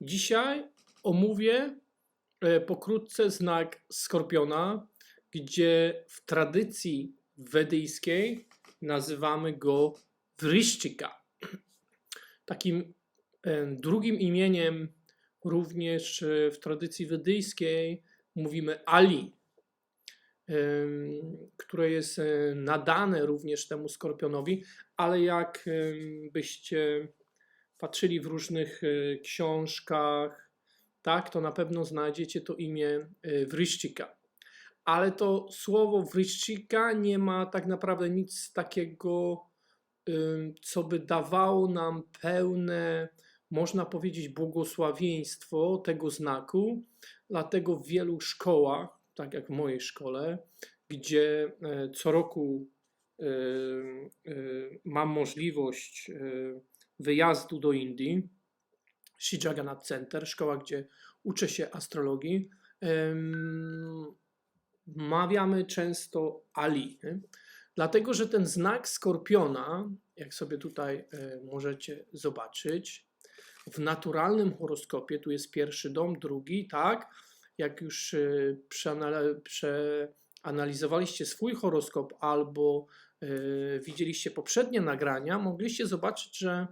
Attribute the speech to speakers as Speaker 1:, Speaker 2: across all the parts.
Speaker 1: Dzisiaj omówię e, pokrótce znak skorpiona, gdzie w tradycji wedyjskiej nazywamy go Wryszczyka. Takim e, drugim imieniem również e, w tradycji wedyjskiej mówimy Ali, które jest nadane również temu skorpionowi, ale jak em, byście patrzyli w różnych e, książkach, tak, to na pewno znajdziecie to imię e, Wryszczyka. Ale to słowo Wryszczyka nie ma tak naprawdę nic takiego, ym, co by dawało nam pełne, można powiedzieć, błogosławieństwo tego znaku. Dlatego w wielu szkołach, tak jak w mojej szkole, gdzie e, co roku e, e, mam możliwość e, wyjazdu do Indii, Sri Jagannath Center, szkoła, gdzie uczę się astrologii, mawiamy często Ali. Dlatego, że ten znak skorpiona, jak sobie tutaj e, możecie zobaczyć, w naturalnym horoskopie, tu jest pierwszy dom, drugi, tak, jak już e, przeanal- przeanalizowaliście swój horoskop albo e, widzieliście poprzednie nagrania, mogliście zobaczyć, że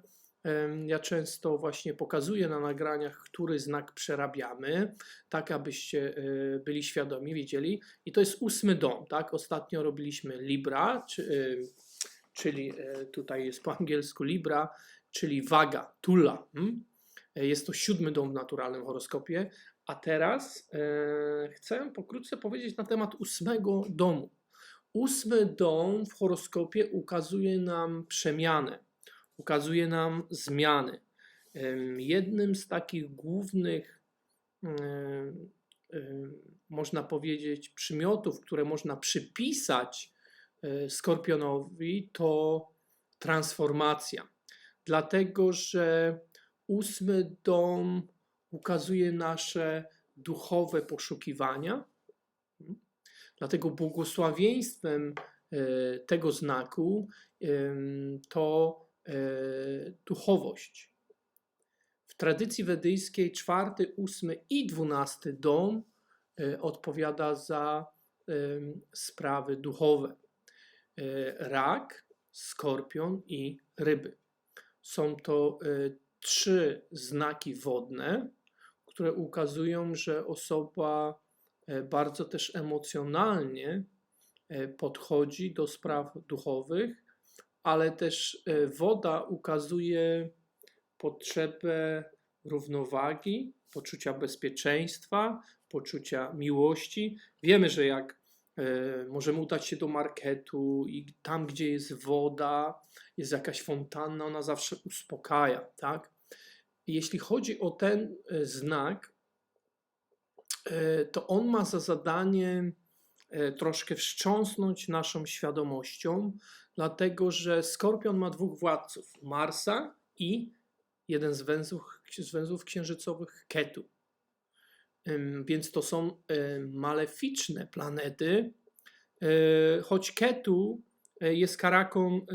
Speaker 1: ja często właśnie pokazuję na nagraniach, który znak przerabiamy, tak abyście e, byli świadomi, wiedzieli. I to jest ósmy dom, tak? Ostatnio robiliśmy Libra, e, czyli e, tutaj jest po angielsku Libra, czyli waga, tula. E, Jest to siódmy dom w naturalnym horoskopie. A teraz chcę pokrótce powiedzieć na temat ósmego domu. Ósmy dom w horoskopie ukazuje nam przemianę, ukazuje nam zmiany. Jednym z takich głównych, można powiedzieć, przymiotów, które można przypisać e, skorpionowi, to transformacja. Dlatego, że ósmy dom ukazuje nasze duchowe poszukiwania. Dlatego błogosławieństwem e, tego znaku to duchowość. W tradycji wedyjskiej czwarty, ósmy i dwunasty dom e, odpowiada za em, sprawy duchowe. E, Rak, skorpion i ryby. Są to e, trzy znaki wodne, które ukazują, że osoba e, bardzo też emocjonalnie e, podchodzi do spraw duchowych, ale też e, woda ukazuje potrzebę równowagi, poczucia bezpieczeństwa, poczucia miłości. Wiemy, że jak e, możemy udać się do marketu i tam, gdzie jest woda, jest jakaś fontanna, ona zawsze uspokaja, tak? Jeśli chodzi o ten e, znak, to on ma za zadanie troszkę wstrząsnąć naszą świadomością, dlatego że Skorpion ma dwóch władców: Marsa i jeden z węzłów, z węzłów księżycowych Ketu. Więc to są e, maleficzne planety, e, choć Ketu e, jest karaką,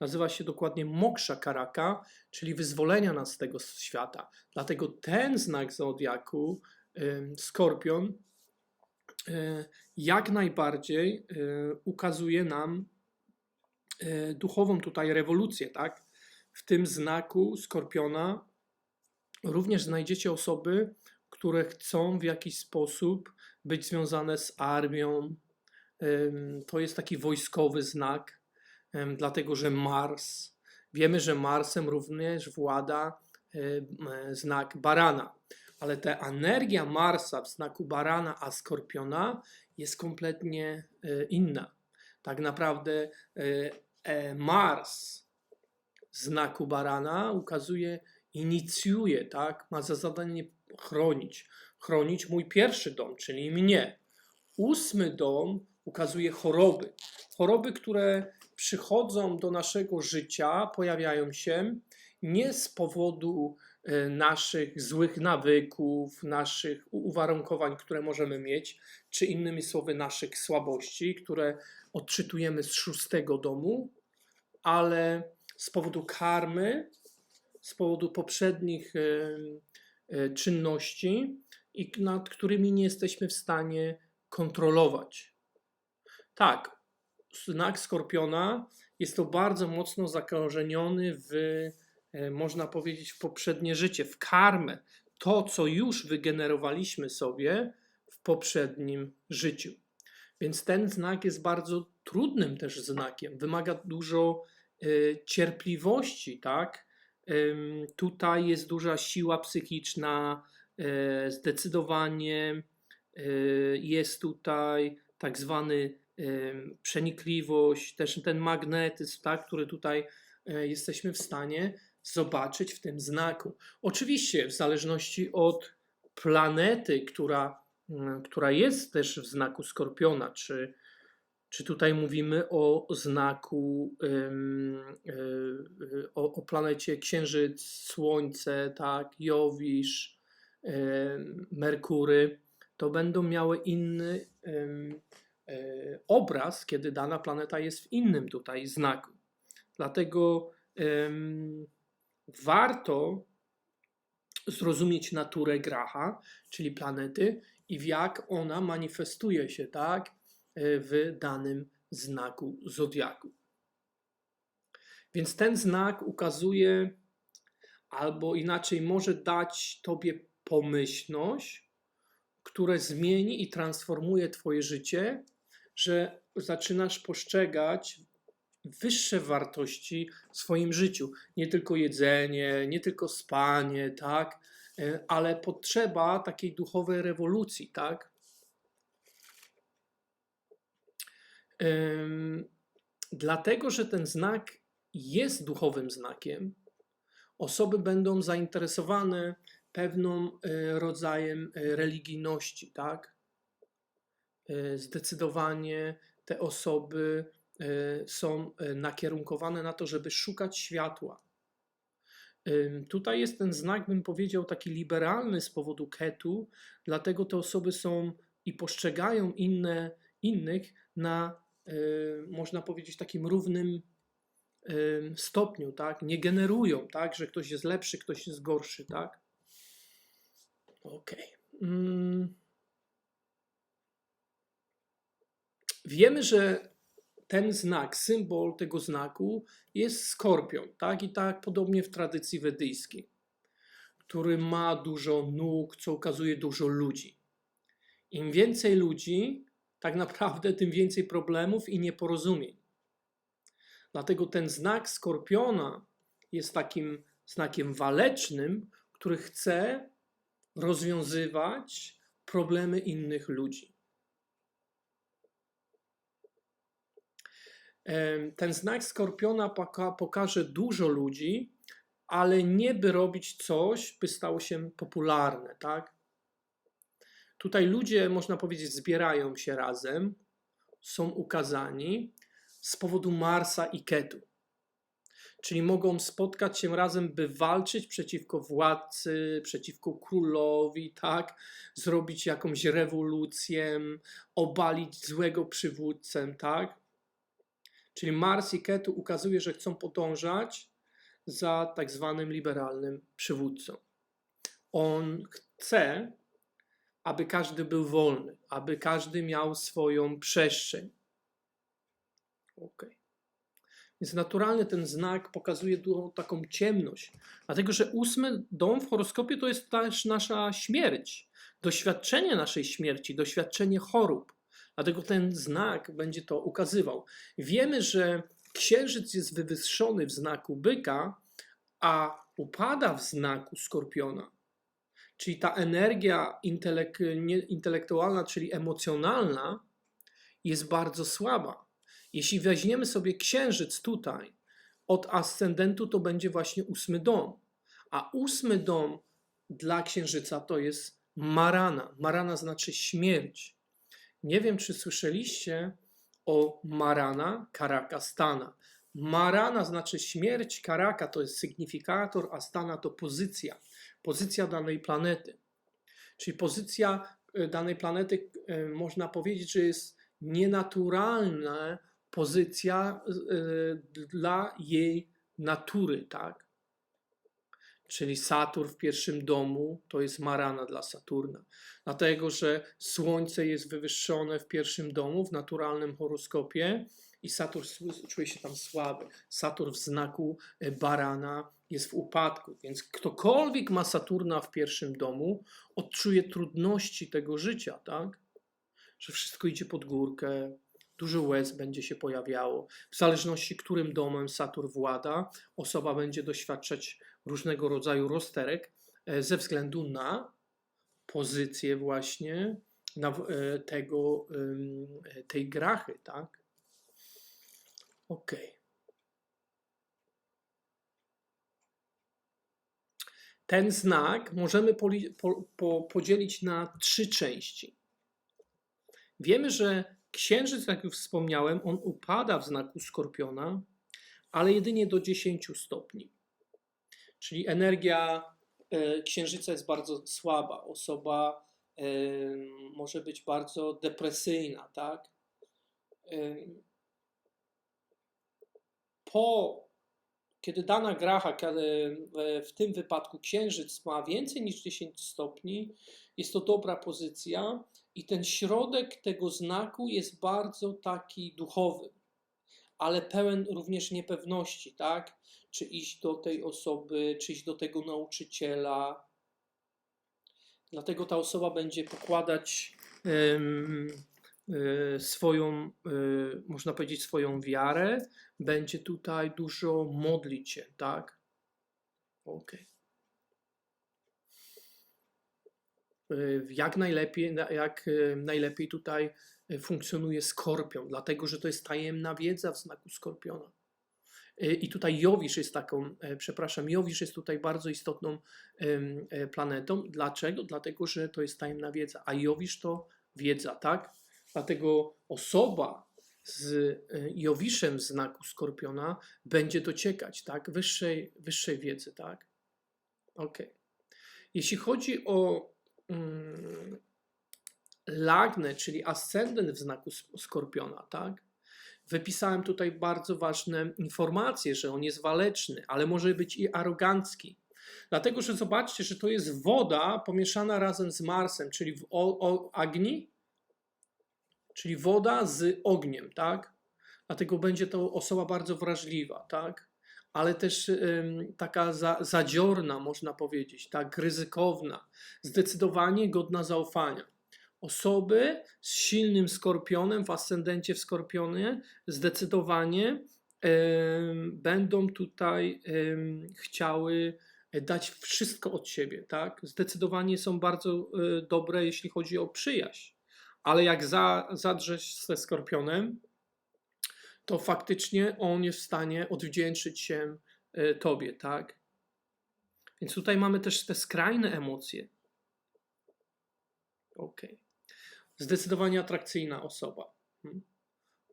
Speaker 1: nazywa się dokładnie Moksha Karaka, czyli wyzwolenia nas z tego świata. Dlatego ten znak zodiaku, Skorpion, e, jak najbardziej e, ukazuje nam e, duchową tutaj rewolucję, tak? W tym znaku Skorpiona również znajdziecie osoby, które chcą w jakiś sposób być związane z armią. To jest taki wojskowy znak, dlatego że Mars, wiemy, że Marsem również włada e, znak barana, ale ta energia Marsa w znaku barana, a skorpiona jest kompletnie e, inna. Tak naprawdę e, e, Mars znaku barana ukazuje, inicjuje, tak? Ma za zadanie chronić. Chronić mój pierwszy dom, czyli mnie. Ósmy dom ukazuje choroby. Choroby, które przychodzą do naszego życia, pojawiają się nie z powodu naszych złych nawyków, naszych uwarunkowań, które możemy mieć, czy innymi słowy naszych słabości, które odczytujemy z szóstego domu, ale z powodu karmy, z powodu poprzednich e, e, czynności, i nad którymi nie jesteśmy w stanie kontrolować. Tak, znak skorpiona jest to bardzo mocno zakorzeniony w, można powiedzieć, w poprzednie życie, w karmę. To, co już wygenerowaliśmy sobie w poprzednim życiu. Więc ten znak jest bardzo trudnym też znakiem. Wymaga dużo e, cierpliwości, tak? Tutaj jest duża siła psychiczna, e, zdecydowanie e, jest tutaj tak zwany przenikliwość, też ten magnetyzm, tak, który tutaj e, jesteśmy w stanie zobaczyć w tym znaku. Oczywiście w zależności od planety, która, mm, która jest też w znaku Skorpiona, czy, czy tutaj mówimy o znaku, e, e, o, o planecie Księżyc, Słońce, tak, Jowisz, em, Merkury, to będą miały inny e, obraz, kiedy dana planeta jest w innym tutaj znaku. Dlatego warto zrozumieć naturę Graha, czyli planety, i w jak ona manifestuje się tak, e, w danym znaku zodiaku. Więc ten znak ukazuje, albo inaczej może dać Tobie pomyślność, które zmieni i transformuje Twoje życie, że zaczynasz postrzegać wyższe wartości w swoim życiu. Nie tylko jedzenie, nie tylko spanie, tak, E, ale potrzeba takiej duchowej rewolucji, tak. Dlatego, że ten znak jest duchowym znakiem, osoby będą zainteresowane pewną e, rodzajem e, religijności, tak? Zdecydowanie te osoby są e, nakierunkowane na to, żeby szukać światła. Ym, Tutaj jest ten znak, bym powiedział, taki liberalny z powodu ketu, dlatego te osoby są i postrzegają inne, innych na, y, można powiedzieć, takim równym ym, stopniu, tak? Nie generują, tak, że ktoś jest lepszy, ktoś jest gorszy, tak? Okej. Mm. Wiemy, że ten znak, symbol tego znaku jest skorpion, tak? I tak podobnie w tradycji wedyjskiej, który ma dużo nóg, co ukazuje dużo ludzi. Im więcej ludzi, tak naprawdę, tym więcej problemów i nieporozumień. Dlatego ten znak skorpiona jest takim znakiem walecznym, który chce rozwiązywać problemy innych ludzi. Ten znak skorpiona poka- pokaże dużo ludzi, ale nie by robić coś, by stało się popularne, tak? Tutaj ludzie, można powiedzieć, zbierają się razem, są ukazani z powodu Marsa i Ketu. Czyli mogą spotkać się razem, by walczyć przeciwko władcy, przeciwko królowi, tak? Zrobić jakąś rewolucję, obalić złego przywódcę, tak? Czyli Mars i Ketu ukazuje, że chcą podążać za tak zwanym liberalnym przywódcą. On chce, aby każdy był wolny, aby każdy miał swoją przestrzeń. Ok. Więc naturalnie ten znak pokazuje taką ciemność, dlatego że ósmy dom w horoskopie to jest też nasza śmierć, doświadczenie naszej śmierci, doświadczenie chorób. Dlatego ten znak będzie to ukazywał. Wiemy, że księżyc jest wywyższony w znaku byka, a upada w znaku skorpiona. Czyli ta energia intelek- intelektualna, czyli emocjonalna, jest bardzo słaba. Jeśli weźmiemy sobie księżyc tutaj, od ascendentu to będzie właśnie ósmy dom. A ósmy dom dla księżyca to jest marana. Marana znaczy śmierć. Nie wiem, czy słyszeliście o Marana Karaka Stana. Marana znaczy śmierć, Karaka to jest sygnifikator, a Stana to pozycja. Pozycja danej planety. Czyli pozycja e, danej planety, e, można powiedzieć, że jest nienaturalna pozycja e, dla jej natury, tak? Czyli Saturn w pierwszym domu, to jest marana dla Saturna. Dlatego, że Słońce jest wywyższone w pierwszym domu w naturalnym horoskopie i Saturn czuje się tam słaby. Saturn w znaku e, barana jest w upadku, więc ktokolwiek ma Saturna w pierwszym domu, odczuje trudności tego życia, tak? Że wszystko idzie pod górkę, dużo łez będzie się pojawiało. W zależności, którym domem Saturn włada, osoba będzie doświadczać różnego rodzaju rozterek e, ze względu na pozycję właśnie na, e, tego, e, tej grachy, tak? Okej. Ten znak możemy po, po, podzielić na trzy części. Wiemy, że księżyc, jak już wspomniałem, on upada w znaku skorpiona, ale jedynie do 10 stopni. Czyli energia e, księżyca jest bardzo słaba. Osoba e, może być bardzo depresyjna, tak? E, po, kiedy dana gracha, w tym wypadku księżyc ma więcej niż 10 stopni, jest to dobra pozycja i ten środek tego znaku jest bardzo taki duchowy, ale pełen również niepewności, tak? Czy iść do tej osoby, czy iść do tego nauczyciela. Dlatego ta osoba będzie pokładać e, swoją, e, można powiedzieć, swoją wiarę, będzie tutaj dużo modlić się, tak? Okej. Y, jak najlepiej, na- jak najlepiej tutaj funkcjonuje skorpion, dlatego że to jest tajemna wiedza w znaku skorpiona. Y, I tutaj Jowisz jest taką, e, przepraszam, Jowisz jest tutaj bardzo istotną e, planetą. Dlaczego? Dlatego, że to jest tajemna wiedza, a Jowisz to wiedza, tak? Dlatego osoba z e, Jowiszem w znaku skorpiona będzie dociekać, tak? Wyższej, wyższej wiedzy, tak? Okej. Jeśli chodzi o mm, lagnę, czyli ascendent w znaku skorpiona, tak? Wypisałem tutaj bardzo ważne informacje, że on jest waleczny, ale może być i arogancki. Dlatego, że zobaczcie, że to jest woda pomieszana razem z Marsem, czyli w o, o, Agni, czyli woda z ogniem, tak? Dlatego będzie to osoba bardzo wrażliwa, tak? Ale też ym, taka za, zadziorna, można powiedzieć, tak? Ryzykowna, zdecydowanie godna zaufania. Osoby z silnym skorpionem, w ascendencie w skorpionie, zdecydowanie em, będą tutaj em, chciały dać wszystko od siebie, tak? Zdecydowanie są bardzo e, dobre, jeśli chodzi o przyjaźń. Ale jak za, zadrzeć ze skorpionem, to faktycznie on jest w stanie odwdzięczyć się e, tobie, tak? Więc tutaj mamy też te skrajne emocje. Okej. Zdecydowanie atrakcyjna osoba. Hmm.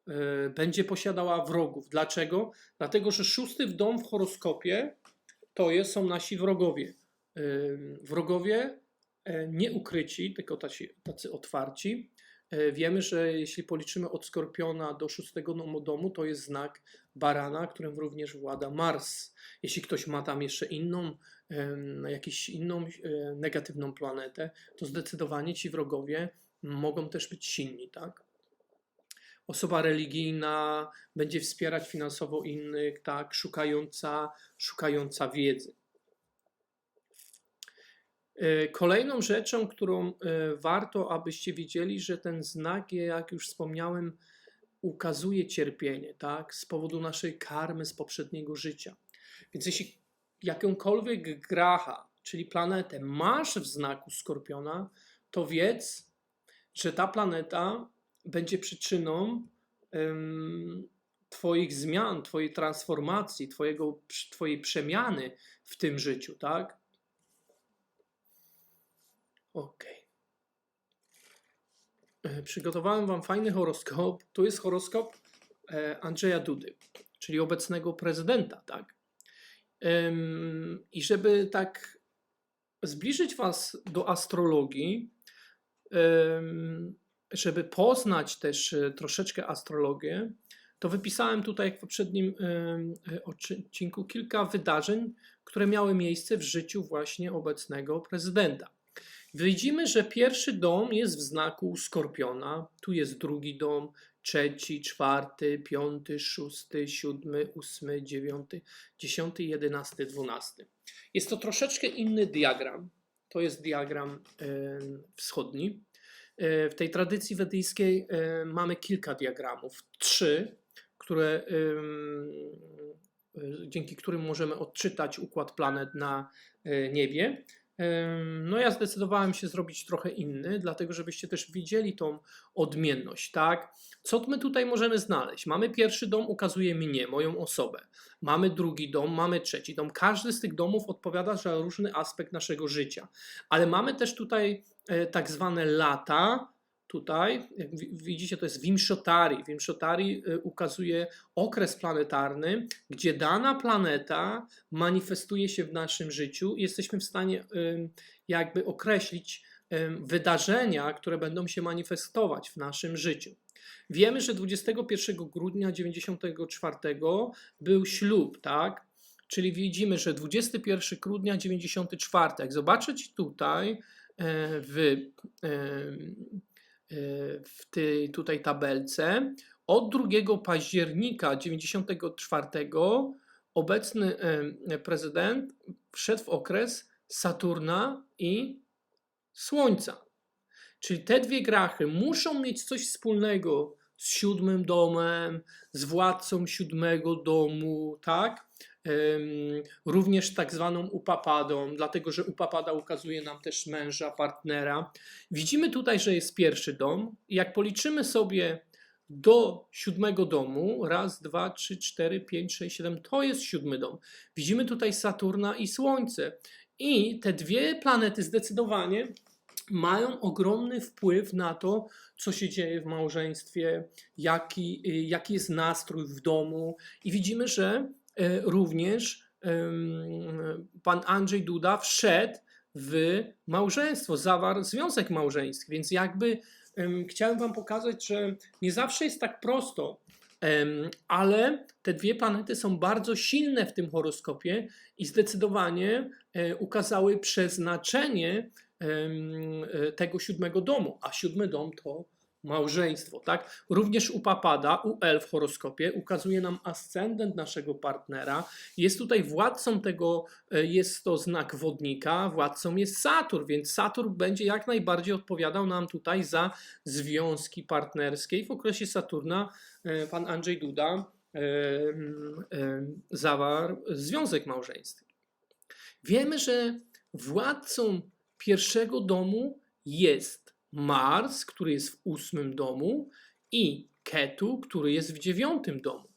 Speaker 1: E, Będzie posiadała wrogów. Dlaczego? Dlatego, że szósty w dom w horoskopie to jest, są nasi wrogowie. Ym, Wrogowie e, nie ukryci, tylko tacy, tacy otwarci. E, Wiemy, że jeśli policzymy od Skorpiona do szóstego domu, to jest znak barana, którym również włada Mars. Jeśli ktoś ma tam jeszcze inną, jakąś inną e, negatywną planetę, to zdecydowanie ci wrogowie mogą też być silni, tak? Osoba religijna będzie wspierać finansowo innych, tak, szukająca, szukająca wiedzy. E, Kolejną rzeczą, którą e, warto, abyście wiedzieli, że ten znak, jak już wspomniałem, ukazuje cierpienie, tak, z powodu naszej karmy z poprzedniego życia. Więc jeśli jakąkolwiek gracha, czyli planetę, masz w znaku skorpiona, to wiedz, że ta planeta będzie przyczyną em, Twoich zmian, Twojej transformacji, twojego, Twojej przemiany w tym życiu, tak? Okej. E, Przygotowałem Wam fajny horoskop. Tu jest horoskop e, Andrzeja Dudy, czyli obecnego prezydenta, tak? Em, I żeby tak zbliżyć Was do astrologii, żeby poznać też e, troszeczkę astrologię, to wypisałem tutaj, w poprzednim e, odcinku, kilka wydarzeń, które miały miejsce w życiu właśnie obecnego prezydenta. Widzimy, że pierwszy dom jest w znaku skorpiona, tu jest drugi dom, trzeci, czwarty, piąty, szósty, siódmy, ósmy, dziewiąty, dziesiąty, jedenasty, dwunasty. Jest to troszeczkę inny diagram. To jest diagram em, wschodni. E, W tej tradycji wedyjskiej e, mamy kilka diagramów. Trzy, które, e, dzięki którym możemy odczytać układ planet na e, niebie. No ja zdecydowałem się zrobić trochę inny, dlatego żebyście też widzieli tą odmienność, tak? Co my tutaj możemy znaleźć? Mamy pierwszy dom, ukazuje mnie, moją osobę. Mamy drugi dom, mamy trzeci dom. Każdy z tych domów odpowiada za różny aspekt naszego życia. Ale mamy też tutaj e, tak zwane lata. Tutaj, jak wi- widzicie, to jest Vimshotari. Vimshotari e, ukazuje okres planetarny, gdzie dana planeta manifestuje się w naszym życiu i jesteśmy w stanie jakby określić wydarzenia, które będą się manifestować w naszym życiu. Wiemy, że 21 grudnia 94 był ślub, tak? Czyli widzimy, że 21 grudnia 94. Jak zobaczycie tutaj e, w, e, w tej tutaj tabelce, od 2 października 94 obecny prezydent wszedł w okres Saturna i Słońca. Czyli te dwie grachy muszą mieć coś wspólnego z siódmym domem, z władcą siódmego domu, tak? Również tak zwaną upapadą, dlatego że upapada ukazuje nam też męża, partnera. Widzimy tutaj, że jest pierwszy dom. Jak policzymy sobie do siódmego domu, raz, dwa, trzy, cztery, pięć, sześć, siedem, to jest siódmy dom. Widzimy tutaj Saturna i Słońce. I te dwie planety zdecydowanie mają ogromny wpływ na to, co się dzieje w małżeństwie, jaki, y, jaki jest nastrój w domu. I widzimy, że również em, pan Andrzej Duda wszedł w małżeństwo, zawarł związek małżeński, więc jakby em, chciałem Wam pokazać, że nie zawsze jest tak prosto, ale te dwie planety są bardzo silne w tym horoskopie i zdecydowanie e, ukazały przeznaczenie e, tego siódmego domu, a siódmy dom to małżeństwo, tak? Również u Papada, u L w horoskopie ukazuje nam ascendent naszego partnera. Jest tutaj władcą tego, e, jest to znak wodnika, władcą jest Saturn, więc Saturn będzie jak najbardziej odpowiadał nam tutaj za związki partnerskie. I w okresie Saturna e, pan Andrzej Duda e, zawarł związek małżeński. Wiemy, że władcą pierwszego domu jest Mars, który jest w ósmym domu i Ketu, który jest w dziewiątym domu.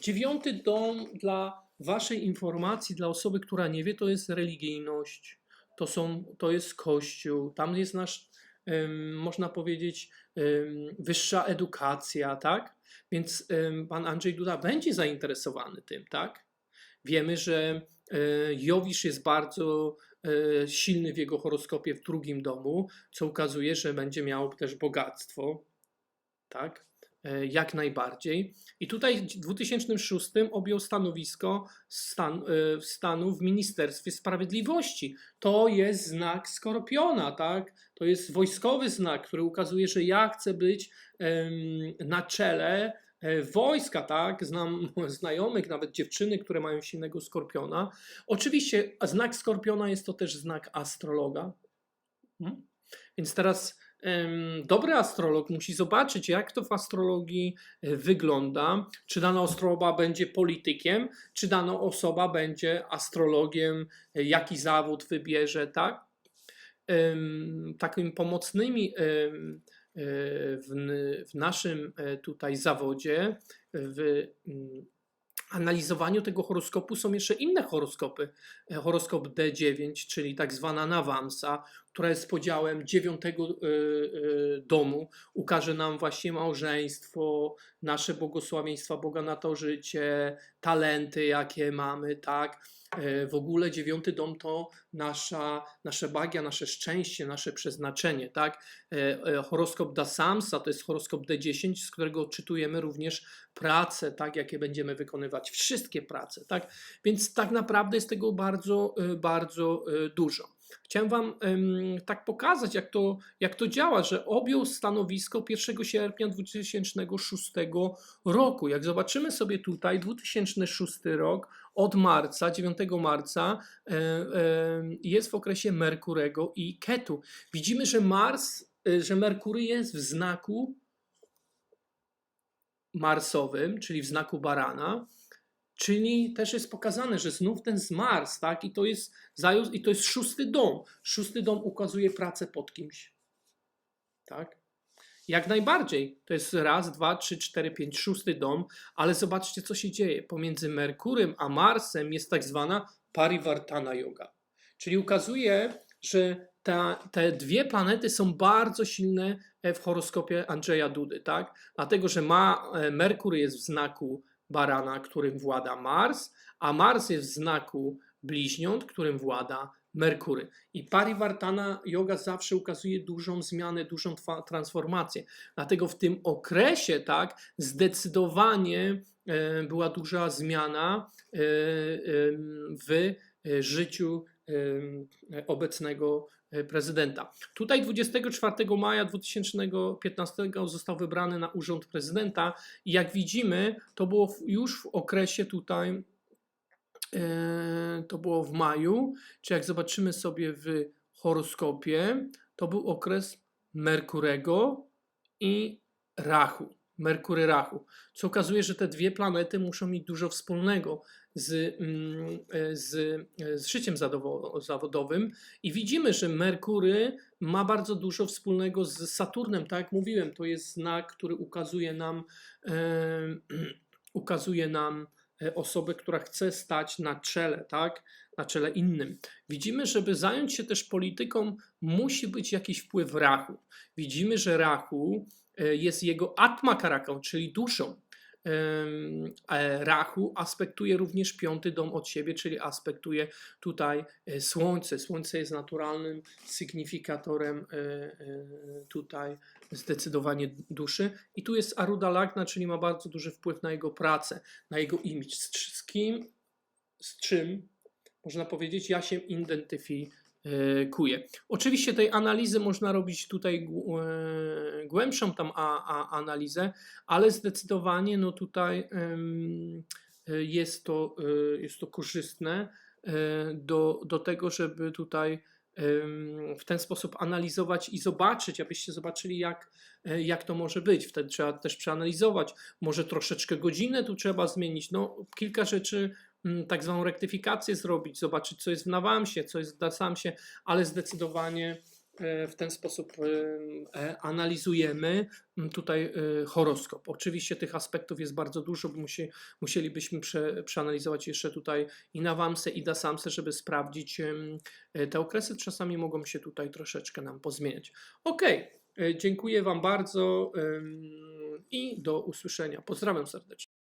Speaker 1: Dziewiąty dom dla Waszej informacji, dla osoby, która nie wie, to jest religijność, to, są, to jest Kościół, tam jest nasz, można powiedzieć, wyższa edukacja, tak? Więc pan Andrzej Duda będzie zainteresowany tym, tak? Wiemy, że e, Jowisz jest bardzo silny w jego horoskopie w drugim domu, co ukazuje, że będzie miał też bogactwo, tak? E, Jak najbardziej. I tutaj w 2006 objął stanowisko stan, e, stanu w Ministerstwie Sprawiedliwości. To jest znak skorpiona, tak? To jest wojskowy znak, który ukazuje, że ja chcę być na czele e, wojska, tak? Znam znajomych, nawet dziewczyny, które mają silnego skorpiona. Oczywiście znak skorpiona jest to też znak astrologa. Mhm. Więc teraz dobry astrolog musi zobaczyć, jak to w astrologii e, wygląda. Czy dana osoba będzie politykiem, czy dana osoba będzie astrologiem, e, jaki zawód wybierze, tak? Takimi pomocnymi e, w, n- w naszym e, tutaj zawodzie, w mm, analizowaniu tego horoskopu są jeszcze inne horoskopy. E, Horoskop D9, czyli tak zwana Nawamsa, która jest podziałem dziewiątego domu, ukaże nam właśnie małżeństwo, nasze błogosławieństwa Boga na to życie, talenty, jakie mamy, tak? E, W ogóle dziewiąty dom to nasza, nasze bagia, nasze szczęście, nasze przeznaczenie, tak? E, e, Horoskop Da Samsa to jest horoskop D10, z którego odczytujemy również prace, tak? Jakie będziemy wykonywać, wszystkie prace, tak? Więc tak naprawdę jest tego bardzo, bardzo dużo. Chciałem Wam tak pokazać, jak to, jak to działa, że objął stanowisko 1 sierpnia 2006 roku. Jak zobaczymy sobie tutaj, 2006 rok, od marca, 9 marca, e, e, jest w okresie Merkurego i Ketu. Widzimy, że Mars, e, że Merkury jest w znaku marsowym, czyli w znaku barana. Czyli też jest pokazane, że znów ten z Mars, tak? I to jest i to jest szósty dom. Szósty dom ukazuje pracę pod kimś. Tak? Jak najbardziej. To jest raz, dwa, trzy, cztery, pięć, szósty dom, ale zobaczcie, co się dzieje. Pomiędzy Merkurem a Marsem jest tak zwana Parivartana yoga. Czyli ukazuje, że ta, te dwie planety są bardzo silne w horoskopie Andrzeja Dudy, tak? Dlatego, że ma, e, Merkur jest w znaku barana, którym włada Mars, a Mars jest w znaku bliźniąt, którym włada Merkury. I Parivartana yoga zawsze ukazuje dużą zmianę, dużą transformację. Dlatego w tym okresie, tak, zdecydowanie e, była duża zmiana e, em, w e, życiu obecnego e, prezydenta. Tutaj 24 maja 2015 został wybrany na urząd prezydenta i jak widzimy, to było już w okresie tutaj, e, to było w maju, czy jak zobaczymy sobie w horoskopie, to był okres Merkurego i Rachu. Merkury Rachu, co okazuje, że te dwie planety muszą mieć dużo wspólnego z, mm, e, z, e, z życiem zawodowym i widzimy, że Merkury ma bardzo dużo wspólnego z Saturnem, tak jak mówiłem, to jest znak, który ukazuje nam, e, ukazuje nam e, osobę, która chce stać na czele, tak? Na czele innym. Widzimy, żeby zająć się też polityką, musi być jakiś wpływ Rachu. Widzimy, że Rachu e, jest jego atma karaką, czyli duszą. E, Rachu aspektuje również piąty dom od siebie, czyli aspektuje tutaj e, Słońce. Słońce jest naturalnym sygnifikatorem e, tutaj zdecydowanie duszy. I tu jest Aruda Lagna, czyli ma bardzo duży wpływ na jego pracę, na jego imidż. Z, z kim, z czym, można powiedzieć, ja się identyfikuję. Oczywiście tej analizy można robić tutaj e, głębszą tam a, a, analizę, ale zdecydowanie no tutaj e, jest to, e, jest to korzystne e, do, do tego, żeby tutaj w ten sposób analizować i zobaczyć, abyście zobaczyli, jak, e, jak to może być. Wtedy trzeba też przeanalizować. Może troszeczkę godzinę tu trzeba zmienić. No, kilka rzeczy, tak zwaną rektyfikację zrobić, zobaczyć, co jest w Nawamsie, co jest w Dasamsie, ale zdecydowanie e, w ten sposób e, e, analizujemy mm, tutaj horoskop. Oczywiście tych aspektów jest bardzo dużo, bo musi, musielibyśmy prze, przeanalizować jeszcze tutaj i Nawamsę, i Dasamsę, żeby sprawdzić te okresy. Czasami mogą się tutaj troszeczkę nam pozmieniać. Ok, dziękuję Wam bardzo i do usłyszenia. Pozdrawiam serdecznie.